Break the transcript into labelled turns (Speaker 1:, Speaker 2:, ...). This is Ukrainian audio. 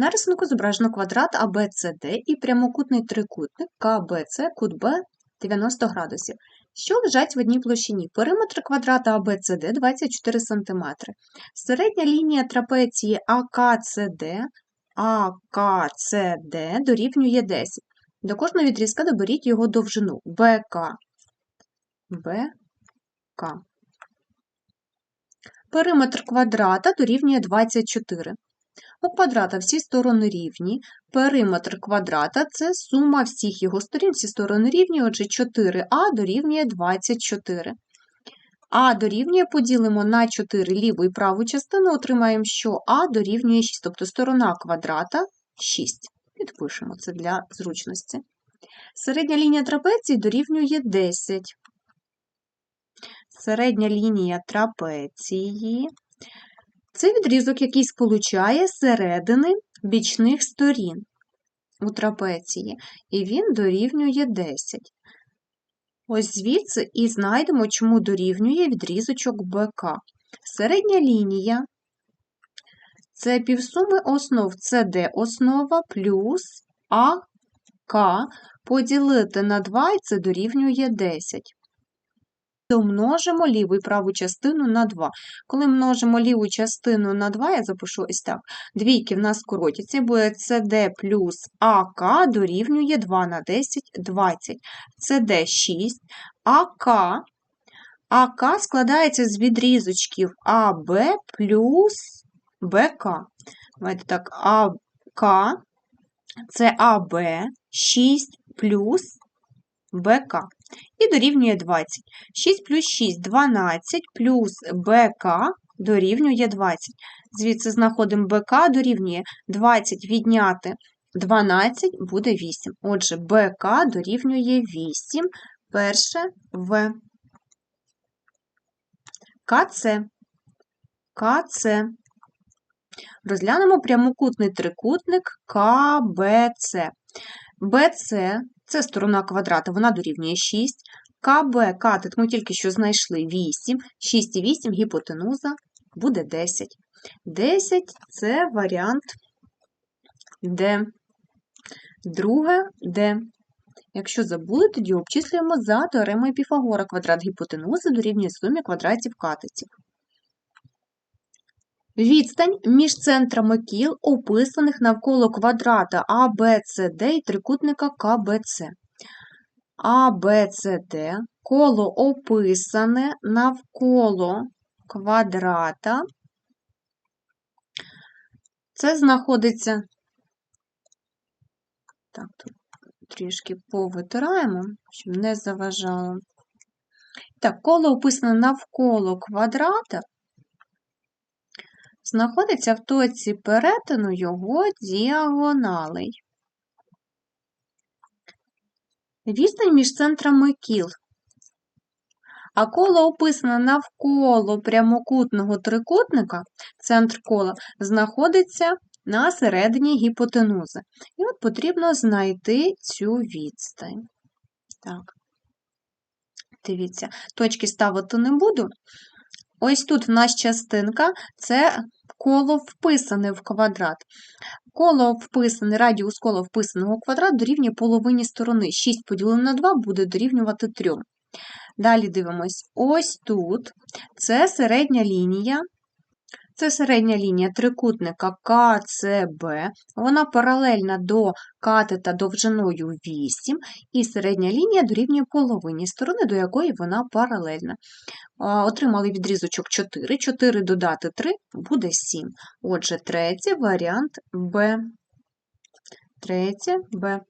Speaker 1: На рисунку зображено квадрат ABCD і прямокутний трикутник КБЦ, кут Б 90 градусів, що лежать в одній площині. Периметр квадрата ABCD 24 см. Середня лінія трапеції АКЦД, АКЦД дорівнює 10. До кожного відрізка доберіть його довжину БК. БК. Периметр квадрата дорівнює 24. У квадрата всі сторони рівні. Периметр квадрата це сума всіх його сторін, всі сторони рівні, отже, 4а дорівнює 24. А дорівнює поділимо на 4 ліву і праву частину, отримаємо, що А дорівнює 6, тобто сторона квадрата 6. Підпишемо це для зручності. Середня лінія трапеції дорівнює 10. Середня лінія трапеції це відрізок, який сполучає середини бічних сторін у трапеції, і він дорівнює 10. Ось звідси і знайдемо, чому дорівнює відрізочок БК. Середня лінія це півсуми основ CD основа плюс АК поділити на 2, і це дорівнює 10. Домножимо ліву і праву частину на 2. Коли множимо ліву частину на 2, я запишу ось так. Двійки в нас скоротяться, буде CD плюс АК дорівнює 2 на 10 20. CD 6, АК. АК складається з відрізочків АБ плюс БК. Давайте так, АК це АБ 6 плюс БК і дорівнює 20. 6 плюс 6 12 плюс БК дорівнює 20. Звідси знаходимо БК дорівнює 20 відняти 12 буде 8. Отже, БК дорівнює 8. Перше В. КЦ. КЦ. Розглянемо прямокутний трикутник КБЦ. БЦ це сторона квадрата, вона дорівнює 6. КБ катет ми тільки що знайшли 8, 6 і 8 гіпотенуза буде 10. 10 це варіант Д. Друге Д. Якщо забули, тоді обчислюємо за теоремою Піфагора квадрат гіпотенузи дорівнює сумі квадратів катетів. Відстань між центрами кіл, описаних навколо квадрата АБЦД і трикутника КБЦ. АБЦД коло описане навколо квадрата. Це знаходиться. Так, тут трішки повитираємо, щоб не заважало. Так, коло описане навколо квадрата знаходиться в точці перетину його діагоналей. Відстань між центрами кіл. А коло описане навколо прямокутного трикутника, центр кола, знаходиться на середині гіпотенузи. І от потрібно знайти цю відстань. Так. Дивіться, точки ставити не буду. Ось тут в нас частинка це коло вписане в квадрат. Коло вписане, радіус кола вписаного в квадрат дорівнює половині сторони. 6 поділено на 2 буде дорівнювати 3. Далі дивимось: ось тут це середня лінія. Це середня лінія трикутника КЦБ, вона паралельна до катета довжиною 8, і середня лінія дорівнює половині сторони, до якої вона паралельна. Отримали відрізочок 4, 4 додати 3 буде 7. Отже, третій варіант Б. Третє Б.